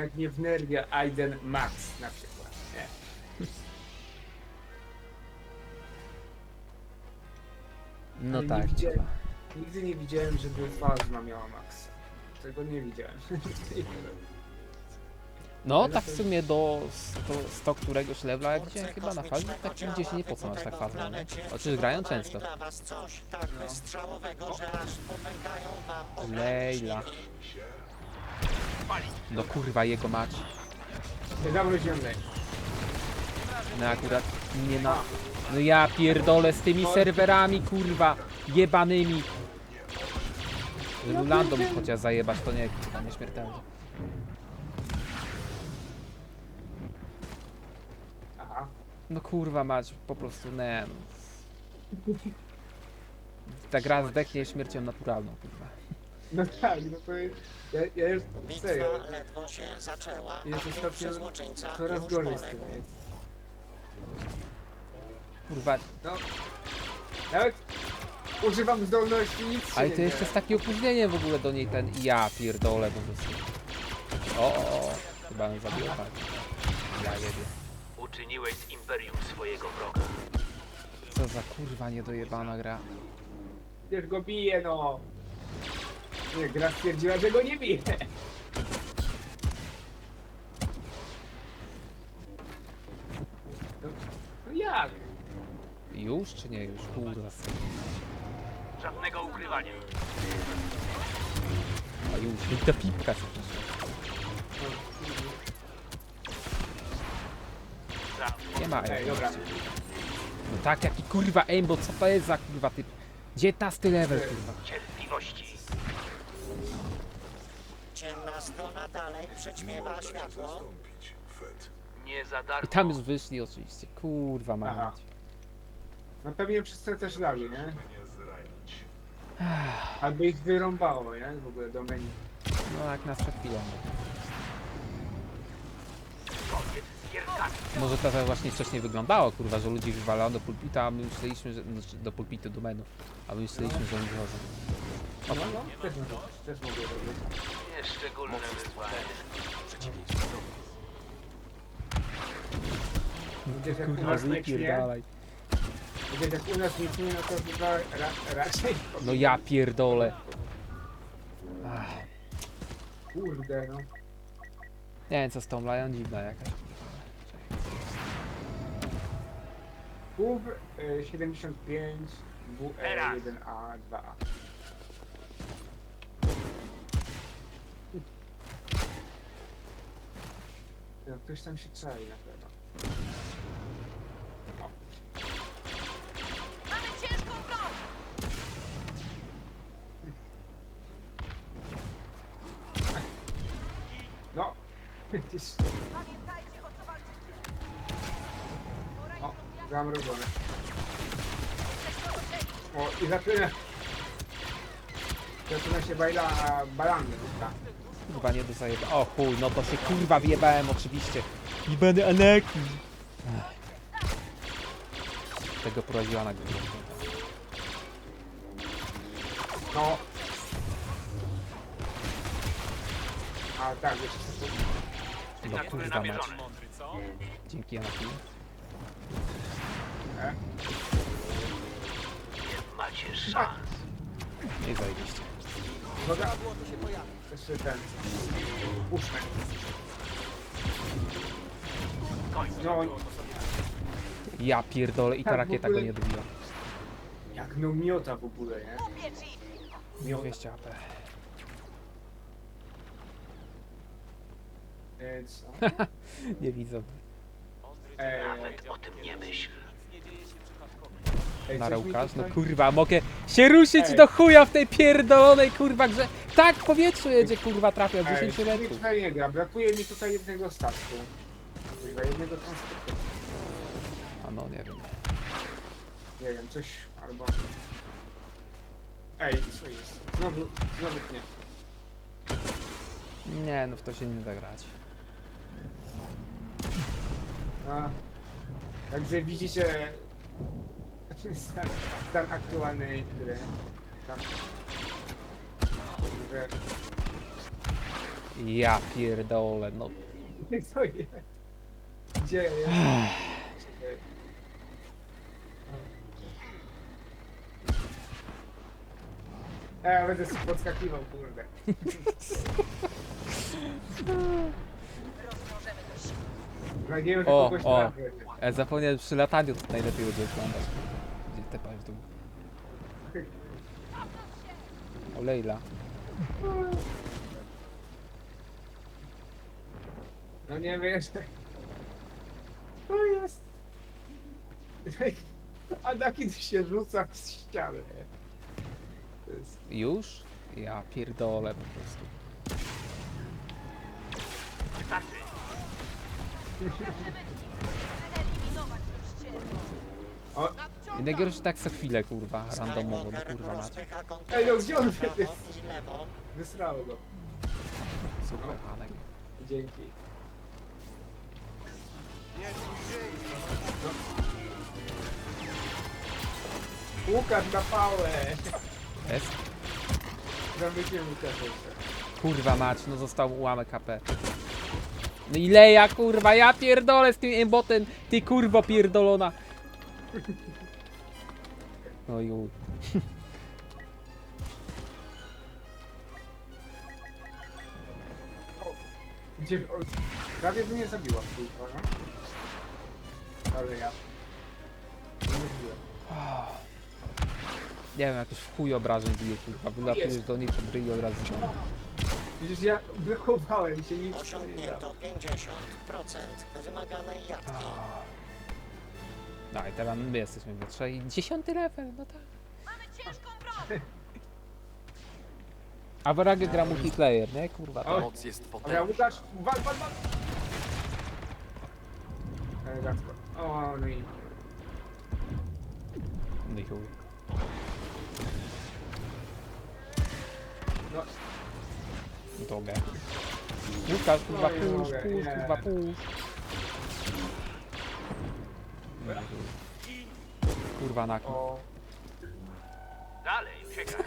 jak nie wnerwia Aiden Max na przykład. Nie. No Ale nie tak. widziałem. Nigdy nie widziałem, żeby Fazma miała Maxa. Tego nie widziałem. No tak w sumie do 100, 100 któregoś levela, jak widziałem chyba na fazie, tak gdzieś nie po co masz tak fazę, nie? Oczywiście grają często. Dla was coś tak wystrzałowego, że aż popękają wam Lejla. No kurwa jego mać. Zawróciłem lej. No akurat nie na... No ja pierdolę z tymi serwerami kurwa jebanymi. Lando mi chociaż zajebać to nie kurwa nieśmiertelnie. Aha. No kurwa mać, po prostu nie no. Ta gra zdechnie śmiercią naturalną kurwa. No tak, no to jest... Ja, ja już serio. Bitwa ledwo się zaczęła, Jest a ostatnio przy złoczyńca coraz już gorzej z poległ. tym jest. Kurwa, No. Nawet używam zdolności, nic się ale nie to jeszcze dzieje. jest takie opóźnienie w ogóle do niej ten ja pierdolę po prostu. O, o, o. chyba ją zabiła tak. Ja jebie. Uczyniłeś z Imperium swojego wroga. Co za kurwa niedojebana gra. Przecież go bije, no. Nie, gra stwierdziła, że go nie bije. No, no jak? Już czy nie już? Kurwa. Żadnego ukrywania. A już. I ta pipka Nie ma Ej, dobra. No tak, jaki kurwa aim, bo co to jest za kurwa typ? 19 level kurwa. cierpliwości. Strona dalej przyćmiewa światło. Nie za darmo. I tam już wyszli oczywiście. Kurwa Aha. mać. No pewnie przez to też lali, nie? Albo ich wyrąbało, nie? W ogóle do menu. No jak nas przed chwilą. Może to tak właśnie wcześniej wyglądało, kurwa, że ludzi wywalało do pulpita, a my myśleliśmy, że... Znaczy do pulpitu, do menu. A my myśleliśmy, że oni wychodzą. No, no, też mogę, też mogę robić. Nieszczególne wyzwanie. Gdzieś jak u Kurwa, nas nie, wypierdalaj. gdzieś jak u nas nie, no to chyba ra, raczej... No ja pierdolę. Kurde, no. nie wiem co z tą lają, dziwna jakaś. WUW y, 75, WE1A, 2A. No, ktoś tam się czai na pewno. Mamy ciężką broń! No! Pamiętajcie o co walczycie! O, zamrożone. O, i zaczyna... Zaczyna się bajla balanny, prawda? Kurwa nie do zajeba. O chuj, no to się kurwa wjebałem oczywiście. I będę Anakin. Ach. Tego prowadziła na górę. No. A tak, jeszcze. No kurwa mać. Dzięki Anakin. E? Nie macie szans. Nie zajebiście. Uwaga. Jeszcze ten. Puszczę. No, Ja pierdolę i ta Tak, w rakieta go ogóle- nie dobiła. jak no miota w ogóle, nie? Miota. 200 AP. E, co? Nie widzę. E, Nawet o tym nie myśl. Na Raukasz? No kurwa, mogę się ruszyć Ej. do chuja w tej pierdolonej kurwa grze. Tak, w powietrzu jedzie kurwa trafia Ej, 10 coś mi metrów. nie gra. Brakuje mi tutaj jednego statku. Kurwa, jednego transportu. A no nie wiem. Nie wiem, coś albo... Ej, co jest? Znowu, znowu nie. Nie, no w to się nie da grać. A, także widzicie stan, stan aktualnej gry. Tam, że Ja pierdolę, no. Co jest? Gdzie jest? E, ja będę sobie podskakiwał, kurde. Znajdziemy O, kogoś o. na Ja zapomniałem przy lataniu to najlepiej będzie wyglądać. Gdzie te w dół. O Leila. No nie wiesz. To jest. A taki się rzuca w ścianę. To jest. Już? Ja pierdolę po prostu. Wystarczy. Eliminować już tak co chwilę, kurwa, randomowo, no kurwa macie. Ej, no gdzie on jest? wysrało go. Super, Anek. Dzięki. Łukasz na pałę! Jest? Zamyślił Łukasz jeszcze. Kurwa mać, no został ułamek HP. No ile ja kurwa, ja pierdolę z tym embotem, ty kurwo pierdolona. No i uj. Gdzie... O, prawie by mnie zabiła no. Ale ja... Nie mówiłem. Nie wiem, jakoś w chuj obrażeń bije kurwa, wylatujesz do niej pod ryj i od razu. Przecież ja blokowałem się nic nie. Osiągnięto 50% wymaganej jatki. No i teraz my jesteśmy we trzech i dziesiąty level, no tak. Mamy ciężką broń. A w Ragę gra multiplayer, nie? Kurwa, O, to. Moc jest Dobra, potężna. Łukasz, wal, wal, wal! Elegancko. O, no i... No i chuj. No, No to ogę. Łukasz, kurwa, No nie pusz, mogę, pusz, nie. kurwa, pusz. Kurwa, na o... Dalej, uciekaj.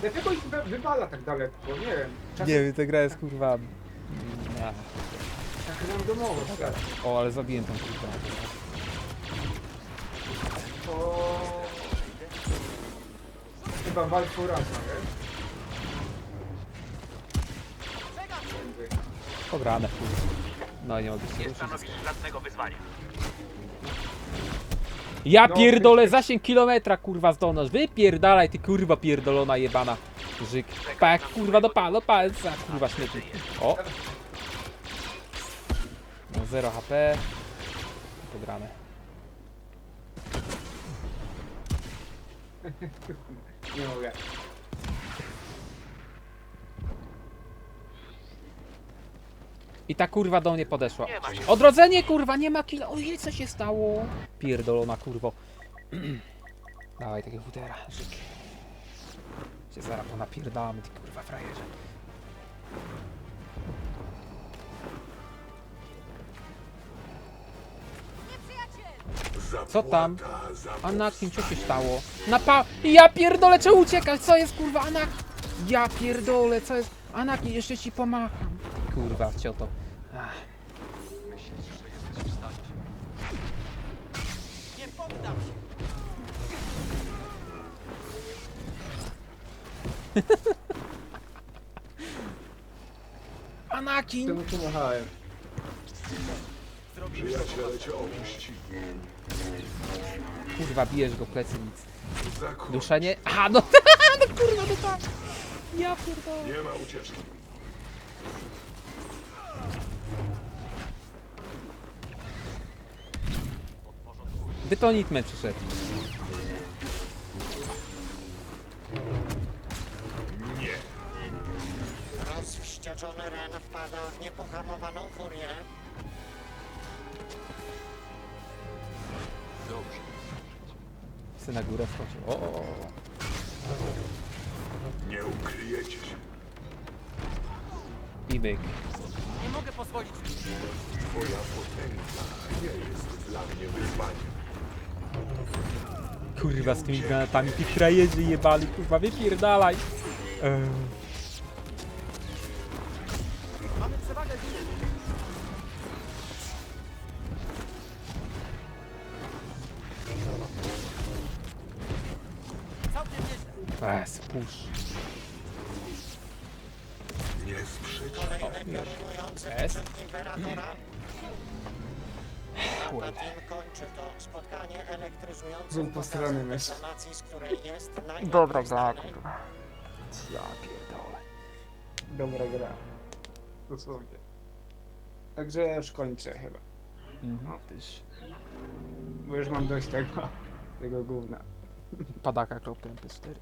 Dlaczego ich wy- wywala tak daleko? Nie wiem. Nie wiem, ta gra jest kurwa... mm, a. tak randomowo. tak. O, ale zabiłem tą kurwa. O... Chyba po raz, wiesz? Pograne, kurwa. No nie mogę się Nie stanowisz żadnego wyzwania. Ja pierdolę zasięg kilometra, kurwa, zdolność. Wypierdalaj, ty kurwa pierdolona jebana. Żyk. Pak, kurwa, do, pa, do palca, kurwa, śmieci. O! No, 0 HP. Pograne. Nie mogę. I ta kurwa do mnie podeszła. Odrodzenie, kurwa, nie ma kilo. Ojej, co się stało? Pierdolona, kurwo. Dawaj takiego futera, żyk. Się zaraz ponapierdalamy, ty kurwa frajerze. Co tam? Anakin, co się stało? Napa... Ja pierdolę, czemu uciekać? Co jest, kurwa, Anak? Ja pierdolę, co jest? Anakin, jeszcze ci pomacham. Kurwa, cioto. Ach. Nie poddam się. Anakin! Czemu pomachałem? Przyjaciele cię opuścili. Kurwa, bijesz go w plecy, nic. Zakon. Duszenie? Aha, no, no kurwa, no tak. Ja pierdolę. Nie ma ucieczki. Wytonitmen przyszedł. Nie. Rozwścieczony Ren wpada w niepohamowaną furię. Dobrze. Chcę na górę wchodził. O, o, o. Nie ukryjecie się. I myk. Nie mogę pozwolić. Twoja potęga nie jest dla mnie wyzwaniem. Kurwa, z tymi granatami. Ty frajerzy jebali, kurwa, wypierdalaj. Ehm. Eee. Eee, spójrz. Nie sprzeczaj. O, nie. Jest kończy to spotkanie elektryzującym Był pokazem mysz. personacji, z której jest Dobra gra, kurwa. Ja pierdolę. Dobra gra. Dosłownie. Także ja już kończę chyba. Mhm, tyś. Bo już mam dość tego, tego gówna. Padaka.mp4.